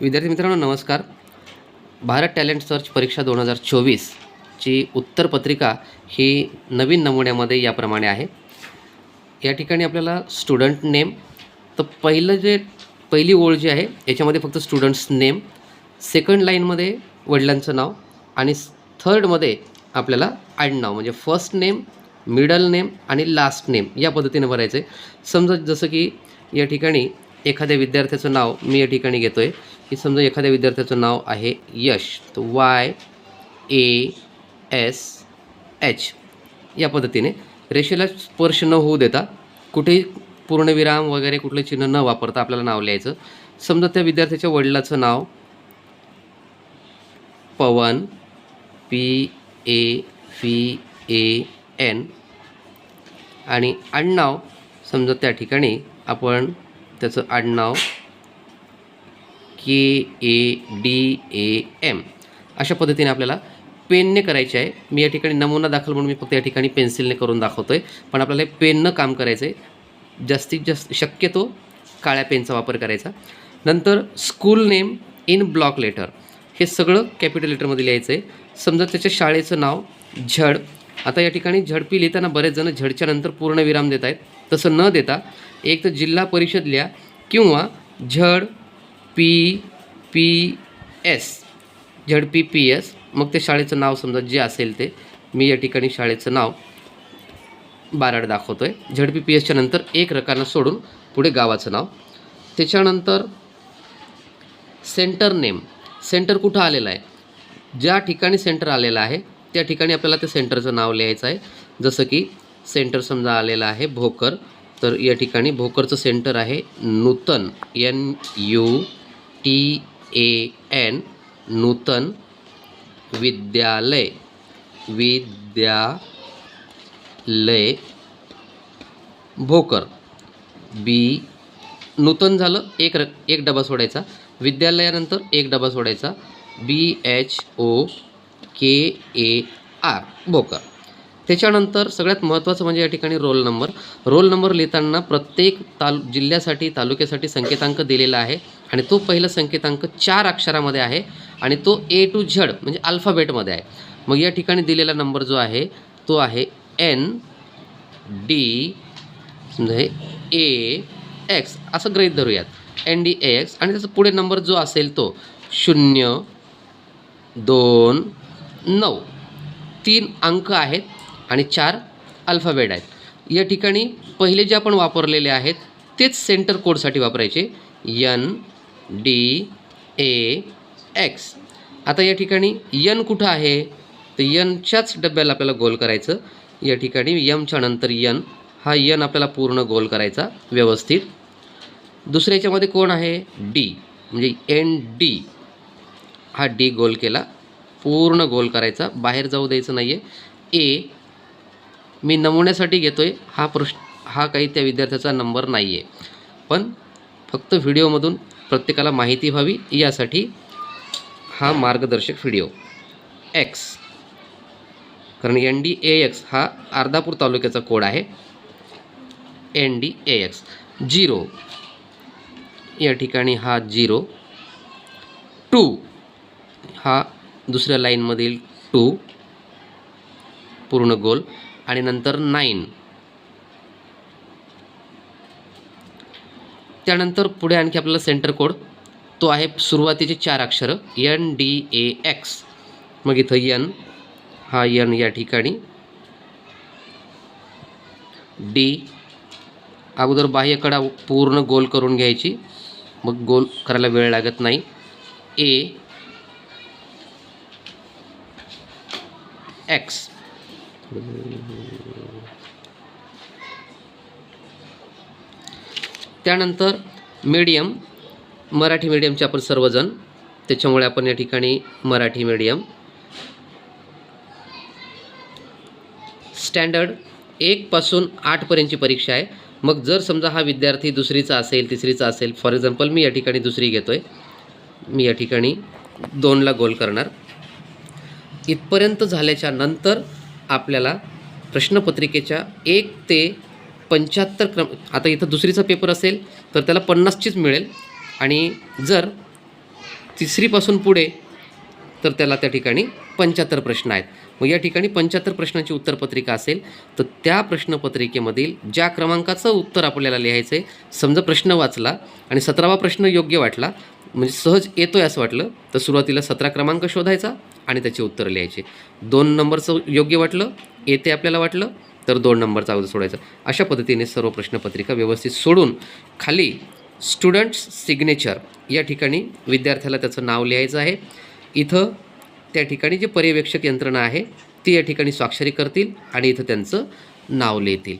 विद्यार्थी मित्रांनो नमस्कार. भारत टॅलेंट सर्च परीक्षा दोन हजार चोवीसची उत्तरपत्रिका ही नवीन नमुन्यामध्ये याप्रमाणे आहे. या ठिकाणी आपल्याला स्टुडंट नेम तर पहिलं जे पहिली ओळ जी आहे याच्यामध्ये फक्त स्टुडंट्स नेम सेकंड लाईनमध्ये वडिलांचं नाव आणि थर्डमध्ये आपल्याला आडनाव म्हणजे फर्स्ट नेम मिडल नेम आणि लास्ट नेम या पद्धतीने भरायचं आहे समजा जसं की या ठिकाणी एखाद्या विद्यार्थ्याचं नाव मी या ठिकाणी घेतो आहे की समजा एखाद्या विद्यार्थ्याचं नाव आहे यश तर वाय ए एस एच या पद्धतीने रेषेला स्पर्श न होऊ देता कुठेही पूर्णविराम वगैरे कुठलं चिन्ह न वापरता आपल्याला नाव लिहायचं. समजा त्या विद्यार्थ्याच्या वडिलाचं नाव Pavan P A V A N आणि आडनाव समजा त्या ठिकाणी आपण त्याचं आडनाव के ए डी ए एम. अशा पद्धतीने आपल्याला पेनने करायचे आहे. मी या ठिकाणी नमुना दाखल म्हणून मी फक्त या ठिकाणी पेन्सिलने करून दाखवतो आहे पण आपल्याला हे पेननं काम करायचं आहे जास्तीत जास्त शक्यतो काळ्या पेनचा वापर करायचा. नंतर school name in block letter. हे सगळं कॅपिटल लेटरमध्ये लिहायचं आहे समजा त्याच्या शाळेचं नाव झड. आता या ठिकाणी झडपी लिहिताना बरेच जण झडच्या नंतर पूर्ण विराम देत आहेत तसं न देता एक तर जिल्हा परिषद लिहा किंवा Z P P S. Z P P S. मग ते शाळेचं नाव समजा जे असेल ते मी या ठिकाणी शाळेचं नाव बाराड दाखवतो आहे झड पी पी एसच्या नंतर एक रकाना सोडून पुढे गावाचं नाव. त्याच्यानंतर सेंटर नेम. सेंटर कुठं आलेलं आहे? ज्या ठिकाणी सेंटर आलेलं आहे त्या ठिकाणी आपल्याला ते सेंटरचं नाव लिहायचं आहे. जसं की सेंटर समजा आलेलं आहे भोकर तर या ठिकाणी भोकरचं सेंटर आहे Nutan N U T A N Nutan Vidyalaya Vidyalaya Bhokar. बी नूतन झालं एक र एक डबा सोडायचा. विद्यालयानंतर एक डबा सोडायचा. B H O K A R Bhokar. त्याच्यानंतर सगळ्यात महत्त्वाचं म्हणजे या ठिकाणी रोल नंबर रोल नंबर लिहिताना प्रत्येक तालु जिल्ह्यासाठी तालुक्यासाठी संकेतांक दिलेला आहे. आणि तो पहिला संकेतांक चार अक्षरामध्ये आहे आणि तो ए टू झड म्हणजे अल्फाबेटमध्ये आहे. मग या ठिकाणी दिलेला नंबर जो आहे तो आहे एन डी समजा हे ए एक्स असं गृहीत धरूयात. एन डी ए एक्स आणि त्याचा पुढे नंबर जो असेल तो शून्य दोन नऊ. तीन अंक आहेत आणि चार अल्फाबेट आहेत. या ठिकाणी पहिले जे आपण वापरलेले आहेत तेच सेंटर कोडसाठी वापरायचे. यन डी ए एक्स आता या ठिकाणी यन कुठं आहे? तर यनच्याच डब्याला आपल्याला गोल करायचं. या ठिकाणी यमच्या नंतर यन हा यन आपल्याला पूर्ण गोल करायचा व्यवस्थित. दुसऱ्या याच्यामध्ये कोण आहे? डी म्हणजे एन डी हा डी गोल केला. पूर्ण गोल करायचा. बाहेर जाऊ द्यायचं नाही आहे ए मी नमुन्यासाठी घेतो आहे हा प्रश्न हा काही त्या विद्यार्थ्याचा नंबर नाही आहे पण फक्त व्हिडिओमधून प्रत्येकाला माहिती व्हावी यासाठी हा मार्गदर्शक व्हिडिओ. एक्स कारण एन डी ए एक्स हा अर्धापूर तालुक्याचा कोड आहे. N D A X zero या ठिकाणी हा झिरो टू हा दुसऱ्या लाईनमधील टू पूर्ण गोल. आणि नंतर नाईन त्यानंतर पुढे आणखी आपल्याला सेंटर कोड तो आहे सुरुवातीचे चार अक्षरं. एन डी ए एक्स मग इथं यन हा यन या ठिकाणी. डी अगोदर बाह्यकडा पूर्ण गोल करून घ्यायची. मग गोल करायला वेळ लागत नाही. ए एक्स त्यानंतर मीडियम मराठी मीडियमचे आपण सर्वजण त्याच्यामुळे आपण या ठिकाणी मराठी मीडियम स्टँडर्ड एकपासून आठपर्यंतची परीक्षा आहे. मग जर समजा हा विद्यार्थी दुसरीचा असेल तिसरीचा असेल फॉर एक्झाम्पल मी या ठिकाणी दुसरी घेतो आहे मी या ठिकाणी दोनला गोल करणार. इथपर्यंत झाल्याच्यानंतर आपल्याला प्रश्नपत्रिकेच्या एक ते पंच्याहत्तर क्रम आता इथं दुसरीचा पेपर असेल तर त्याला पन्नासचीच मिळेल. आणि जर तिसरीपासून पुढे तर त्याला त्या ठिकाणी पंच्याहत्तर प्रश्न आहेत. मग या ठिकाणी पंच्याहत्तर प्रश्नांची उत्तरपत्रिका असेल तर त्या प्रश्नपत्रिकेमधील ज्या क्रमांकाचं उत्तर आपल्याला लिहायचं आहे समजा प्रश्न वाचला आणि सतरावा प्रश्न योग्य वाटला म्हणजे सहज येतो आहे असं वाटलं तर सुरुवातीला सतरा क्रमांक शोधायचा आणि त्याचे उत्तरं लिहायचे. दोन नंबरचं योग्य वाटलं येते आपल्याला वाटलं तर दोन नंबरचा अगोदर सोडायचा. अशा पद्धतीने सर्व प्रश्नपत्रिका व्यवस्थित सोडून खाली स्टुडंट्स सिग्नेचर या ठिकाणी विद्यार्थ्याला त्याचं नाव लिहायचं आहे. इथं त्या ठिकाणी जे पर्यवेक्षक यंत्रणा आहे ती या ठिकाणी स्वाक्षरी करतील आणि इथं त्यांचं नाव लिहितील.